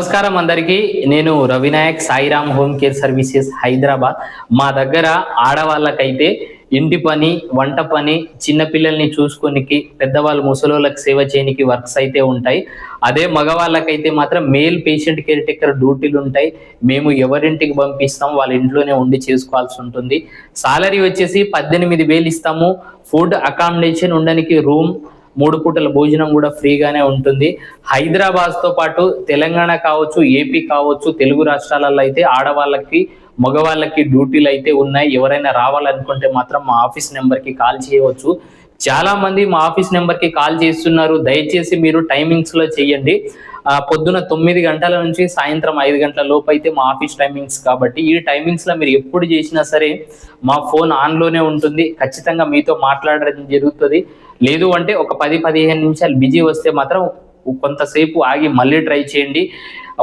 నమస్కారం అందరికీ. నేను Ravinayak Sairam home care services Hyderabad. మా దగ్గర ఆడవాళ్ళకైతే ఇంటి పని వంట పని చిన్నపిల్లల్ని చూసుకోనికి పెద్దవాళ్ళు ముసలోళ్ళకి సేవ చేయనికి వర్క్స్ అయితే ఉంటాయి. అదే మగవాళ్ళకైతే మాత్రం మేల్ పేషెంట్ కేర్ టేకర్ డ్యూటీలు ఉంటాయి. మేము ఎవరింటికి పంపిస్తాం వాళ్ళ ఇంట్లోనే ఉండి చేసుకోవాల్సి ఉంటుంది. సాలరీ వచ్చేసి పద్దెనిమిది వేలు ఇస్తాము. ఫుడ్ అకామిడేషన్ ఉండడానికి రూమ్ మూడు పూటల భోజనం కూడా ఫ్రీగానే ఉంటుంది. హైదరాబాద్తో పాటు తెలంగాణ కావచ్చు ఏపీ కావచ్చు తెలుగు రాష్ట్రాలలో అయితే ఆడవాళ్ళకి మగవాళ్ళకి డ్యూటీలు అయితే ఉన్నాయి. ఎవరైనా రావాలనుకుంటే మాత్రం మా ఆఫీస్ నెంబర్కి కాల్ చేయవచ్చు. చాలా మంది మా ఆఫీస్ నెంబర్కి కాల్ చేస్తున్నారు. దయచేసి మీరు టైమింగ్స్లో చేయండి. పొద్దున తొమ్మిది గంటల నుంచి సాయంత్రం ఐదు గంటల లోపు అయితే మా ఆఫీస్ టైమింగ్స్ కాబట్టి ఈ టైమింగ్స్లో మీరు ఎప్పుడు చేసినా సరే మా ఫోన్ ఆన్లోనే ఉంటుంది. ఖచ్చితంగా మీతో మాట్లాడడం జరుగుతుంది. లేదు అంటే ఒక పది పదిహేను నిమిషాలు బిజీ వస్తే మాత్రం కొంతసేపు ఆగి మళ్ళీ ట్రై చేయండి.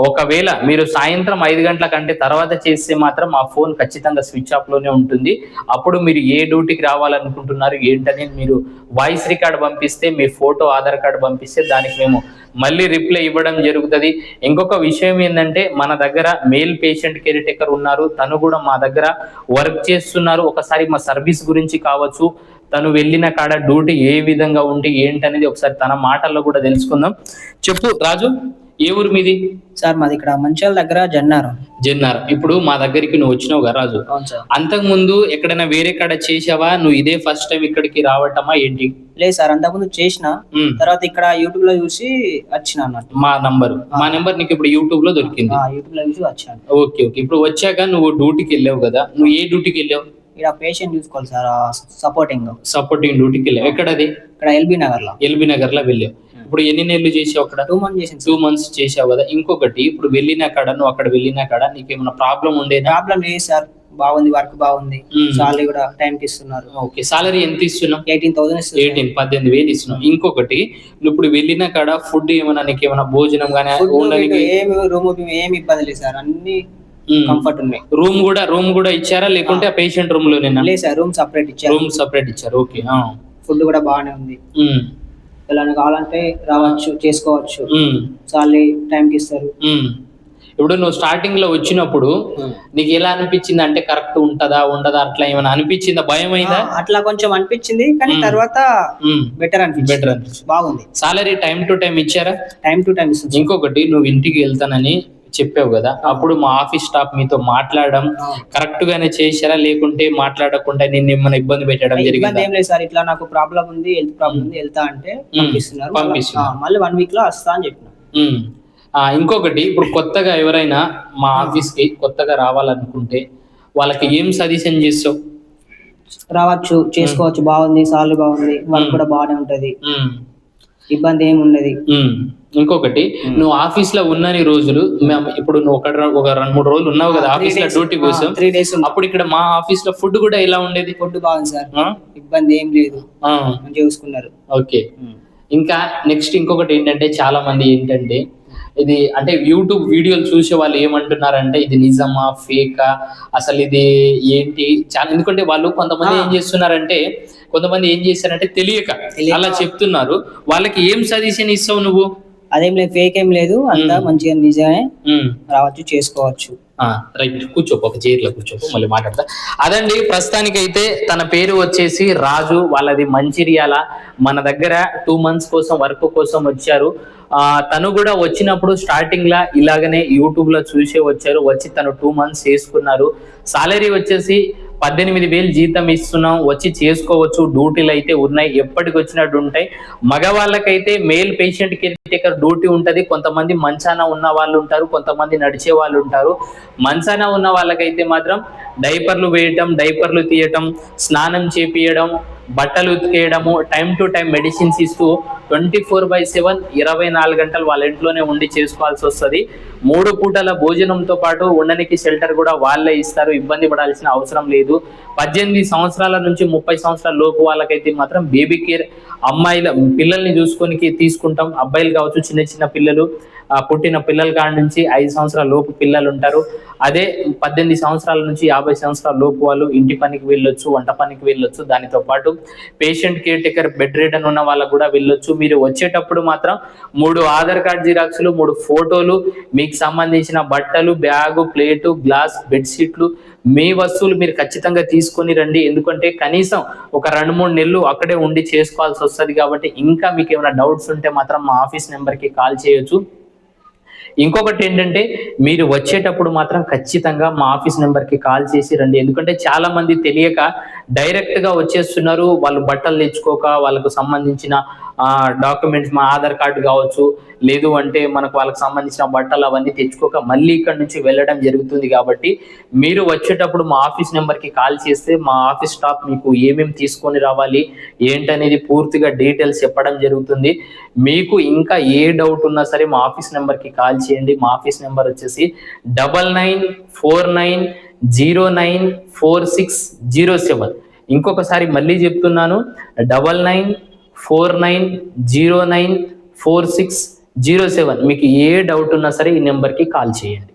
ఒకవేళ మీరు సాయంత్రం ఐదు గంటల కంటే తర్వాత చేస్తే మాత్రం ఆ ఫోన్ ఖచ్చితంగా స్విచ్ ఆఫ్లోనే ఉంటుంది. అప్పుడు మీరు ఏ డ్యూటీకి రావాలనుకుంటున్నారు ఏంటనేది మీరు వాయిస్ రికార్డ్ పంపిస్తే మీ ఫోటో ఆధార్ కార్డు పంపిస్తే దానికి మేము మళ్ళీ రిప్లై ఇవ్వడం జరుగుతుంది. ఇంకొక విషయం ఏంటంటే మన దగ్గర మేల్ పేషెంట్ కేర్ టేకర్ ఉన్నారు. తను కూడా మా దగ్గర వర్క్ చేస్తున్నారు. ఒకసారి మా సర్వీస్ గురించి కావచ్చు తను వెళ్ళిన కాడ డ్యూటీ ఏ విధంగా ఉండి ఏంటనేది ఒకసారి తన మాటల్లో కూడా తెలుసుకుందాం. చెప్పు రాజు. ఏ ఊరు మీది? సార్ మాది ఇక్కడ మంచిర్యాల దగ్గర జన్నారు. జన్నారు. ఇప్పుడు మా దగ్గరికి నువ్వు వచ్చినావు కదా రాజు. అంతకు ముందు ఎక్కడైనా వేరే కాడ చేసావా? నువ్వు ఇదే ఫస్ట్ టైం ఇక్కడికి రావటమా ఏంటి? లేదు సార్ అంతకుముందు చేసిన. తర్వాత ఇక్కడ యూట్యూబ్లో చూసి వచ్చిన అన్నట్టు. మా నంబర్ మా నెంబర్ నీకు ఇప్పుడు యూట్యూబ్లో దొరికింది. యూట్యూబ్లో చూసి వచ్చాను. Okay okay. ఇప్పుడు వచ్చాక నువ్వు డ్యూటీకి వెళ్ళావు కదా. నువ్వు ఏ డ్యూటీకి వెళ్ళావు? ఇక్కడ పేషెంట్ చూసుకోవాలి సార్ సపోర్టింగ్ సపోర్టింగ్ డ్యూటీకి వెళ్ళావు ఎక్కడది? ఇక్కడ ఎల్బీ నగర్లో ఎల్బీ నగర్లో వెళ్ళావు ఇప్పుడు ఎన్ని నెలలు చేసావు అక్కడ? టూ మంత్ చేసింది టూ మంత్స్ చేసావు కదా. ఇంకొకటి ఇప్పుడు వెళ్ళిన కాడ నువ్వు అక్కడ వెళ్ళిన కాడ నీకు ఏమైనా ప్రాబ్లం ఉండేదా? ప్రాబ్లం లేదు సార్. బాగుంది వర్క్ బాగుంది. సాలరీ కూడా టైం కి ఇస్తున్నారు. ఓకే. సాలరీ ఎంత ఇస్తున్నావు? ఎయిటీన్ థౌసండ్ ఎయిటీన్ పద్దెనిమిది వేలు ఇస్తున్నావు. ఇంకొకటి నువ్వు ఇప్పుడు వెళ్ళిన కాడ ఫుడ్ ఏమైనా నీకు ఏమైనా భోజనం కానీ ఏమి రూమ్ ఏమి ఇబ్బంది లేదు సార్. అన్ని కంఫర్ట్ ఉన్నాయి రూమ్ కూడా రూమ్ కూడా ఇచ్చారా? లేకుంటే పేషెంట్ రూమ్ లేదు సార్ రూమ్ సపరేట్ ఇచ్చారు. రూమ్ సపరేట్ ఇచ్చారు. ఓకే. ఫుడ్ కూడా బాగానే ఉంది. ఉమ్, ఇలా కావాలంటే రావచ్చు చేసుకోవచ్చు. ఉమ్, సాలరీ టైం కి ఇస్తారు. ఉమ్. ఇప్పుడు నువ్వు స్టార్టింగ్లో వచ్చినప్పుడు నీకు ఎలా అనిపించింది? అంటే కరెక్ట్ ఉంటదా ఉండదా? అట్లా ఏమైనా అనిపించిందా? భయం అయిందా? అట్లా కొంచెం అనిపించింది కానీ. తర్వాత బెటర్ అనిపించింది. బెటర్ అనిపించింది. బాగుంది. సాలరీ టైం టు టైం ఇచ్చారా? టైం టు టైం ఇంకొకటి నువ్వు ఇంటికి వెళ్తానని చెప్పావు కదా. అప్పుడు మా ఆఫీస్ స్టాఫ్ మీతో మాట్లాడడం కరెక్ట్ గానే చేశారా? లేకుంటే మాట్లాడకుండా నిన్ను ఏమైనా ఇబ్బంది పెట్టడం జరిగిందా? ఏం లేదు సార్. ఇట్లా నాకు ప్రాబ్లం ఉంది హెల్త్ ప్రాబ్లం ఉంది వెళ్తా అంటే పంపిస్తున్నారు. మళ్ళా- వన్ వీక్లో వస్తా అని చెప్పిన. ఇంకొకటి ఇప్పుడు కొత్తగా ఎవరైనా మా ఆఫీస్కి కొత్తగా రావాలనుకుంటే వాళ్ళకి ఏం సజెషన్ చేస్తావు? రావచ్చు చేసుకోవచ్చు. బాగుంది సాలరీ బాగుంది వర్క్ కూడా బాగానే ఉంటది. ఇబ్బంది ఏమి ఉండదు. ఉమ్. ఇంకొకటి నువ్వు ఆఫీస్లో ఉన్నని రోజులు మేము ఇప్పుడు నువ్వు ఒక ఒక రెండు మూడు రోజులు ఉన్నావు కదా ఆఫీస్లో డ్యూటీ కోసం. త్రీ డేస్ అప్పుడు ఇక్కడ మా ఆఫీస్లో ఫుడ్ కూడా ఎలా ఉండేది? ఫుడ్ బాగుంది సార్? ఇబ్బంది ఏం లేదు. చూసుకున్నారు. ఓకే. ఇంకా నెక్స్ట్ ఇంకొకటి ఏంటంటే చాలా మంది ఏంటంటే ఇది అంటే యూట్యూబ్ వీడియోలు చూసే వాళ్ళు ఏమంటున్నారంటే ఇది నిజమా? ఫేకా? అసలు ఇది ఏంటి? చాలా ఎందుకంటే వాళ్ళు కొంతమంది ఏం చేస్తున్నారంటే కొంతమంది ఏం చేస్తారంటే తెలియక. అలా చెప్తున్నారు. వాళ్ళకి ఏం సజెషన్ ఇస్తావు నువ్వు? అదేం లేదు ఫేక్ ఏం లేదు. అంతా మంచిగా నిజమే. రావచ్చు చేసుకోవచ్చు. రైట్. కూర్చోపు ఒక చైర్లో కూర్చోపు మళ్ళీ మాట్లాడతా. అదండి ప్రస్తుతానికైతే తన పేరు వచ్చేసి రాజు. వాళ్ళది మంచిర్యాల. మన దగ్గర టూ మంత్స్ కోసం వర్క్ కోసం వచ్చారు. ఆ తను కూడా వచ్చినప్పుడు స్టార్టింగ్ లా ఇలాగనే యూట్యూబ్లో చూసే వచ్చారు. వచ్చి తను టూ మంత్స్ చేసుకున్నారు. సాలరీ వచ్చేసి పద్దెనిమిది వేలు జీతం ఇస్తున్నాం వచ్చి చేసుకోవచ్చు డ్యూటీలు అయితే ఉన్నాయి ఎప్పటికి వచ్చినట్టు ఉంటాయి మగవాళ్ళకైతే male patient caretaker duty ఉంటుంది కొంతమంది మంచాన ఉన్న వాళ్ళు ఉంటారు కొంతమంది నడిచే వాళ్ళు ఉంటారు మంచాన ఉన్న వాళ్ళకైతే మాత్రం డైపర్లు వేయటం డైపర్లు తీయటం స్నానం చేపియడం బట్టలు ఉతికేయడము టైం టు టైం మెడిసిన్స్ ఇస్తూ ట్వంటీ ఫోర్ బై సెవెన్ ఇరవై నాలుగు గంటలు వాళ్ళ ఇంట్లోనే ఉండి చేసుకోవాల్సి వస్తుంది. మూడు పూటల భోజనంతో పాటు ఉండనికి షెల్టర్ కూడా వాళ్ళే ఇస్తారు. ఇబ్బంది పడాల్సిన అవసరం లేదు. పద్దెనిమిది సంవత్సరాల నుంచి ముప్పై సంవత్సరాల లోపు వాళ్ళకైతే మాత్రం బేబీ కేర్ అమ్మాయిల పిల్లల్ని చూసుకొని తీసుకుంటాం. అబ్బాయిలు కావచ్చు చిన్న చిన్న పిల్లలు పుట్టిన పిల్లల కాడ నుంచి ఐదు సంవత్సరాల లోపు పిల్లలు ఉంటారు. అదే పద్దెనిమిది సంవత్సరాల నుంచి యాభై సంవత్సరాల లోపు వాళ్ళు ఇంటి పనికి వెళ్ళొచ్చు వంట పనికి వెళ్ళొచ్చు. దానితో పాటు patient caretaker bedridden ఉన్న వాళ్ళకు కూడా వెళ్ళొచ్చు. మీరు వచ్చేటప్పుడు మాత్రం మూడు ఆధార్ కార్డ్ జిరాక్స్లు మూడు ఫోటోలు మీకు సంబంధించిన బట్టలు బ్యాగు ప్లేటు గ్లాస్ బెడ్షీట్లు మీ వస్తువులు మీరు ఖచ్చితంగా తీసుకొని రండి. ఎందుకంటే కనీసం ఒక రెండు మూడు నెలలు అక్కడే ఉండి చేసుకోవాల్సి వస్తుంది కాబట్టి ఇంకా మీకు ఏమైనా డౌట్స్ ఉంటే మాత్రం మా ఆఫీస్ నెంబర్కి కాల్ చేయొచ్చు. ఇంకొకటి ఏంటంటే మీరు వచ్చేటప్పుడు మాత్రం ఖచ్చితంగా మా ఆఫీస్ నెంబర్కి కాల్ చేసి రండి. ఎందుకంటే చాలా మంది తెలియక డైరెక్ట్గా వచ్చేస్తున్నారు. వాళ్ళు బట్టలు తెచ్చుకోక వాళ్ళకు సంబంధించిన డాక్యుమెంట్స్ మా ఆధార్ కార్డు కావచ్చు లేదు అంటే మనకు వాళ్ళకి సంబంధించిన బట్టలు అవన్నీ తెచ్చుకోక మళ్ళీ ఇక్కడ నుంచి వెళ్ళడం జరుగుతుంది కాబట్టి మీరు వచ్చేటప్పుడు మా ఆఫీస్ నెంబర్కి కాల్ చేస్తే మా ఆఫీస్ స్టాఫ్ మీకు ఏమేమి తీసుకొని రావాలి ఏంటనేది పూర్తిగా డీటెయిల్స్ చెప్పడం జరుగుతుంది. మీకు ఇంకా ఏ డౌట్ ఉన్నా సరే మా ఆఫీస్ నెంబర్కి కాల్ చేయండి. మా ఆఫీస్ నెంబర్ వచ్చేసి double nine four nine zero nine four six zero seven ఇంకొకసారి మళ్ళీ చెప్తున్నాను double nine four nine zero nine four six zero seven. మీకు ఏ డౌట్ ఉన్నా సరే ఈ నెంబర్కి కాల్ చేయండి.